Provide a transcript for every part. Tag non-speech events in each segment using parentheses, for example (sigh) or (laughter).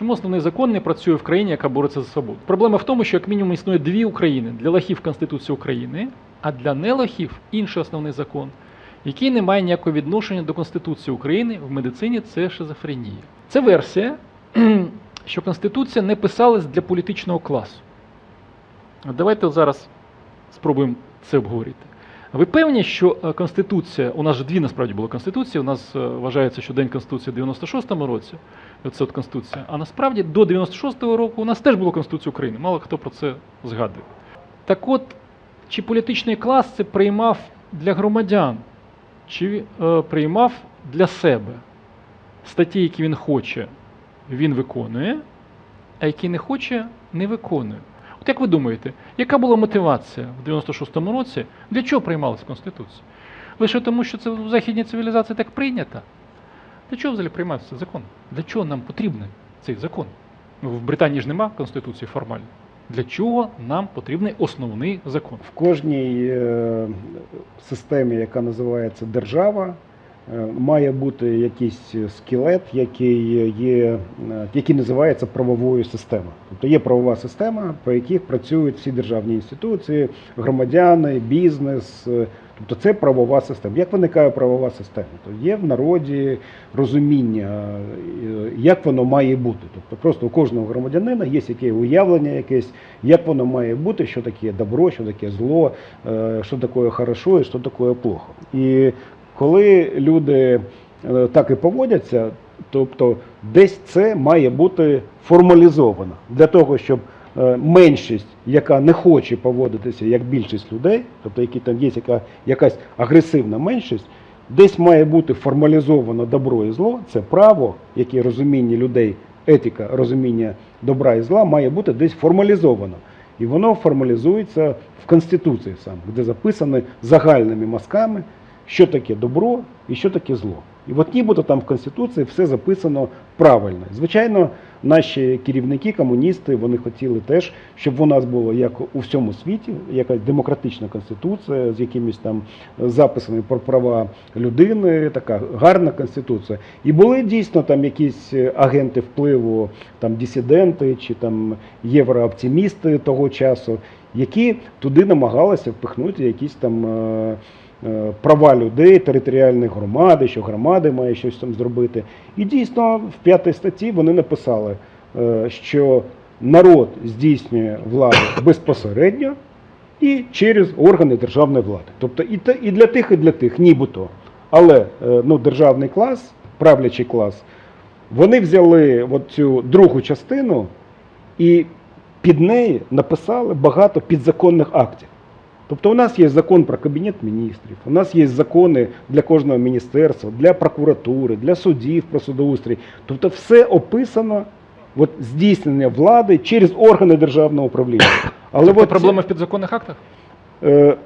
Чому основний закон не працює в країні, яка бореться за свободу? Проблема в тому, що як мінімум існує дві України для лохів Конституція України, а для нелохів інший основний закон, який не має ніякого відношення до Конституції України в медицині це шизофренія. Це версія, (clears throat) що Конституція не писалась для політичного класу. Давайте зараз спробуємо це обговорити. Ви певні, що е, Конституція, у нас же дві насправді були Конституції, у нас е, вважається, що День Конституції в 96-му році, це от Конституція, а насправді до 96-го року у нас теж була Конституція України, мало хто про це згадує. Так от, чи політичний клас це приймав для громадян, чи е, приймав для себе статті, які він хоче, він виконує, а які не хоче, не виконує. От як ви думаєте, яка була мотивація в 96-му році? Для чого приймалася Конституція? Лише тому, що це в західній цивілізації так прийнято? Для чого взагалі приймався цей закон? Для чого нам потрібен цей закон? Ну, В Британії ж нема Конституції формально. Для чого нам потрібний основний закон? В кожній е, системі, яка називається держава, має бути якийсь скелет, який є, е, який називається правовою системою. Тобто є правова система, по яких працюють всі державні інституції, громадяни, бізнес. е, Тобто це правова система. Як виникає правова система? То є в народі розуміння, е, як воно має бути. Тобто просто у кожного громадянина є яке уявлення якесь, як воно має бути, що таке добро, що таке зло, е, що таке хорошо і що таке плохо. І коли люди е, так і поводяться, тобто десь це має бути формалізовано для того, щоб е, меншість, яка не хоче поводитися як більшість людей, тобто які там є яка, якась агресивна меншість, десь має бути формалізовано добро і зло, це право, яке розуміння людей, етика, розуміння добра і зла має бути десь формалізовано. І воно формалізується в Конституції саме, де записано загальними мазками, що таке добро і що таке зло. І от нібито там в Конституції все записано правильно. Звичайно, наші керівники, комуністи, вони хотіли теж, щоб у нас було як у всьому світі, якась демократична конституція з якимись там записами про права людини, така гарна конституція. І були дійсно там якісь агенти впливу, там дисиденти чи там єврооптимісти того часу, які туди намагалися впихнути якісь там. Е, Права людей, територіальної громади, що громади має щось там зробити. І дійсно в п'ятій статті вони написали, е, що народ здійснює владу безпосередньо і через органи державної влади. Тобто і, для тих, і для тих, нібито. Але е, ну, державний клас, правлячий клас, вони взяли цю другу частину і під неї написали багато підзаконних актів. Тобто у нас є закон про кабінет міністрів, у нас є закони для кожного міністерства, для прокуратури, для судів про судоустрій. Тобто все описано от, здійснення влади через органи державного управління. (coughs) Але Тобто от проблема в підзаконних актах? Е,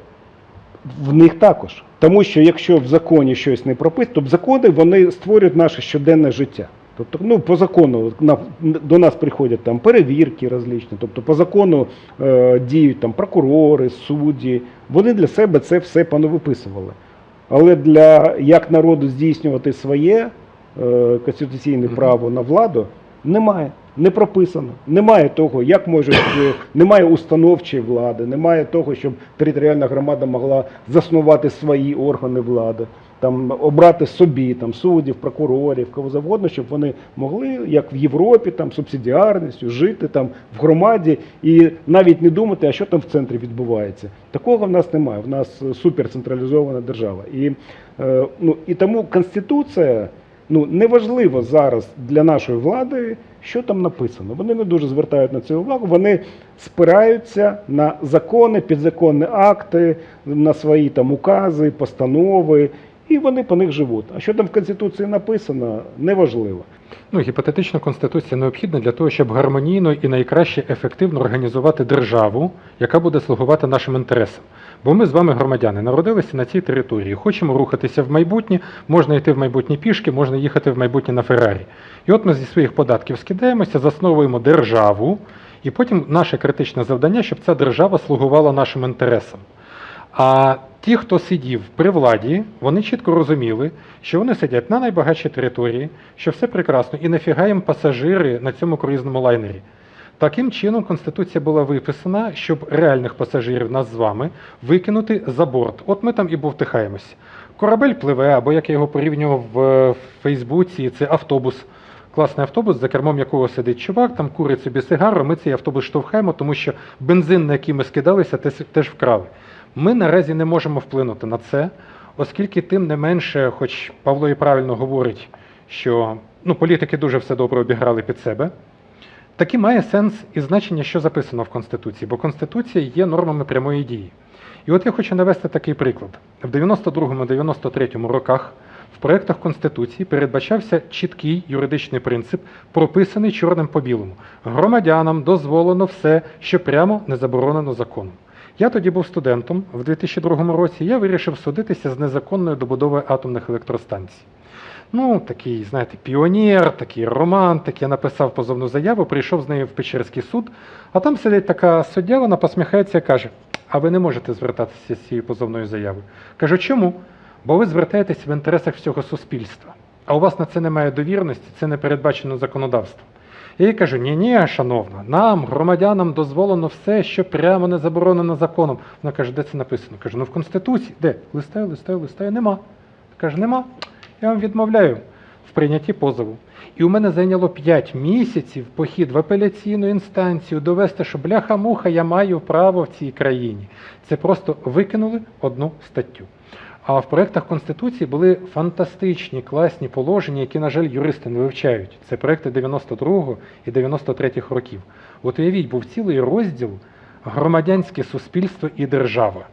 в них також. Тому що якщо в законі щось не прописано, то закони вони створюють наше щоденне життя. Тобто, ну, по закону на, до нас приходять там перевірки различні, тобто по закону е, діють там прокурори, судді. Вони для себе це все пановиписували. Але для як народу здійснювати своє е, конституційне право на владу немає. Не прописано. Немає того, як можуть, е, немає установчої влади, немає того, щоб територіальна громада могла заснувати свої органи влади, там обрати собі там суддів, прокурорів, кого завгодно, щоб вони могли, як в Європі, там субсидіарністю, жити там в громаді і навіть не думати, а що там в центрі відбувається. Такого в нас немає. В нас е, суперцентралізована держава. І, е, ну, і тому конституція. Ну, неважливо зараз для нашої влади, що там написано. Вони не дуже звертають на це увагу. Вони спираються на закони, підзаконні акти, на свої там укази, постанови, і вони по них живуть. А що там в Конституції написано, неважливо. Ну, гіпотетично конституція необхідна для того, щоб гармонійно і найкраще ефективно організувати державу, яка буде слугувати нашим інтересам. Бо ми з вами, громадяни, народилися на цій території, хочемо рухатися в майбутнє, можна йти в майбутнє пішки, можна їхати в майбутнє на Феррарі. І от ми зі своїх податків скидаємося, засновуємо державу, і потім наше критичне завдання, щоб ця держава слугувала нашим інтересам. А ті, хто сидів при владі, вони чітко розуміли, що вони сидять на найбагатшій території, що все прекрасно, і нафіга їм пасажири на цьому круїзному лайнері. Таким чином, Конституція була виписана, щоб реальних пасажирів нас з вами викинути за борт. От ми там і бовтихаємося. Корабель пливе, або як я його порівнював в Фейсбуці, це автобус. Класний автобус, за кермом якого сидить чувак, там курить собі сигару, ми цей автобус штовхаємо, тому що бензин, на який ми скидалися, теж вкрали. Ми наразі не можемо вплинути на це, оскільки тим не менше, хоч Павло і правильно говорить, що ну, політики дуже все добре обіграли під себе. Таки має сенс і значення, що записано в Конституції, бо Конституція є нормами прямої дії. І от я хочу навести такий приклад. В 92-93 роках в проєктах Конституції передбачався чіткий юридичний принцип, прописаний чорним по білому. Громадянам дозволено все, що прямо не заборонено законом. Я тоді був студентом в 2002 році. Я вирішив судитися з незаконною добудовою атомних електростанцій. Ну, такий, знаєте, піонер, такий романтик. Я написав позовну заяву, прийшов з нею в Печерський суд, а там сидить така суддя, вона посміхається і каже: А ви не можете звертатися з цією позовною заявою. Кажу, чому? Бо ви звертаєтесь в інтересах всього суспільства. А у вас на це немає довірності, це не передбачено законодавством. Їй кажу: ні, ні, шановна, нам, громадянам, дозволено все, що прямо не заборонено законом. Вона каже, де це написано? Кажу, ну в Конституції. Де? Листаю, листаю, листаю, нема. Каже, нема. Я вам відмовляю в прийнятті позову. І у мене зайняло 5 місяців похід в апеляційну інстанцію довести, що бляха-муха, я маю право в цій країні. Це просто викинули одну статтю. А в проєктах Конституції були фантастичні, класні положення, які, на жаль, юристи не вивчають. Це проекти 92-го і 93-х років. От уявіть, був цілий розділ громадянське суспільство і держава.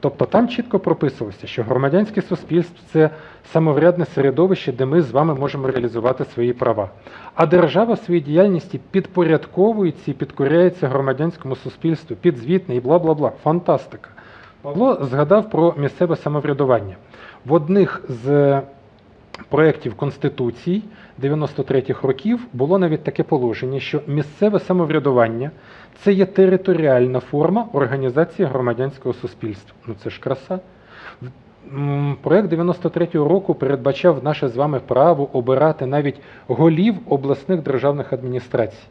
Тобто там чітко прописувалося, що громадянське суспільство це самоврядне середовище, де ми з вами можемо реалізувати свої права. А держава в своїй діяльності підпорядковується і підкоряється громадянському суспільству, підзвітне і бла бла бла. Фантастика. Павло згадав про місцеве самоврядування. В одних з проєктів Конституції 93-х років було навіть таке положення, що місцеве самоврядування це є територіальна форма організації громадянського суспільства. Ну це ж краса. Проект 93-го року передбачав наше з вами право обирати навіть голів обласних державних адміністрацій.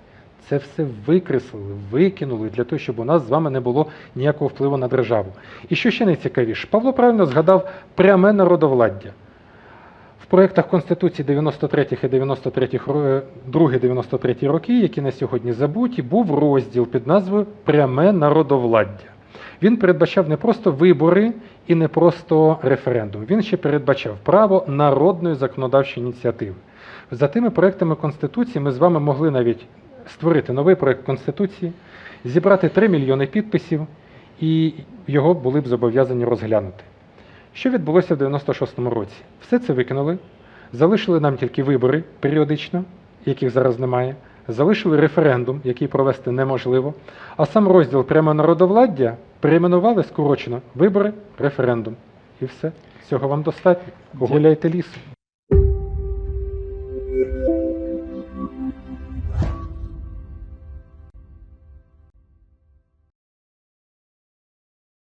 Це все викреслили, викинули для того, щоб у нас з вами не було ніякого впливу на державу. І що ще найцікавіше, Павло правильно згадав пряме народовладдя. В проєктах Конституції 93 і 93 ро- 2-93 роки, які на сьогодні забуті, був розділ під назвою Пряме народовладдя. Він передбачав не просто вибори і не просто референдум. Він ще передбачав право народної законодавчої ініціативи. За тими проектами Конституції ми з вами могли навіть створити новий проект Конституції, зібрати 3 мільйони підписів, і його були б зобов'язані розглянути. Що відбулося в 96-му році? Все це викинули, залишили нам тільки вибори періодично, яких зараз немає, залишили референдум, який провести неможливо, а сам розділ прямо народовладдя перейменували скорочено вибори, референдум. І все. Цього вам достатньо. Гуляйте лісом.